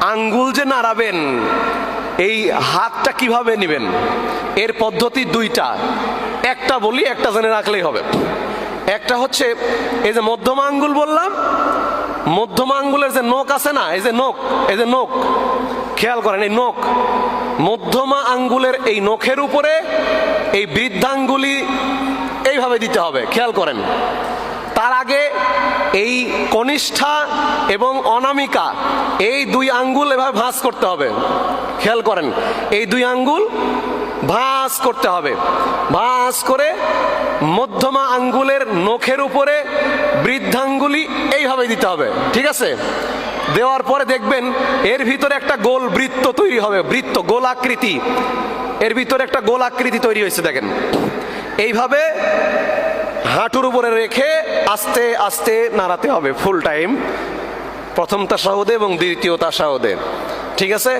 আঙ্গুল যে নাড়াবেন, এই হাতটা কীভাবে নেবেন? এর পদ্ধতি দুইটা। একটা বলি, একটা জেনে রাখলেই হবে। একটা হচ্ছে, এই যে মধ্যমা আঙ্গুল বললাম, মধ্যমা আঙ্গুলের যে নোক আছে না, এই যে নোক এই যে নোক খেয়াল করেন এই নোক মধ্যমা আঙ্গুলের এই নখের উপরে এই বৃদ্ধাঙ্গুলি এইভাবে দিতে হবে, খেয়াল করেন। তার আগে এই কনিষ্ঠা এবং অনামিকা, এই দুই আঙ্গুল এভাবে ভাঁজ করতে হবে। খেয়াল করেন, এই দুই আঙ্গুল ভাঁজ করতে হবে। ভাঁজ করে মধ্যমা আঙ্গুলের নখের উপরে বৃদ্ধাঙ্গুলি এইভাবে দিতে হবে, ঠিক আছে? দেওয়ার পরে দেখবেন এর ভিতরে একটা গোল বৃত্ত তৈরি হবে, বৃত্ত গোল আকৃতি এর ভিতরে একটা গোল আকৃতি তৈরি হয়েছে, দেখেন। এইভাবে হাঁটুর উপরে রেখে আস্তে আস্তে নাড়াতে হবে ফুল টাইম প্রথম তাসাহদে এবং দ্বিতীয় তাসাহদে। ঠিক আছে?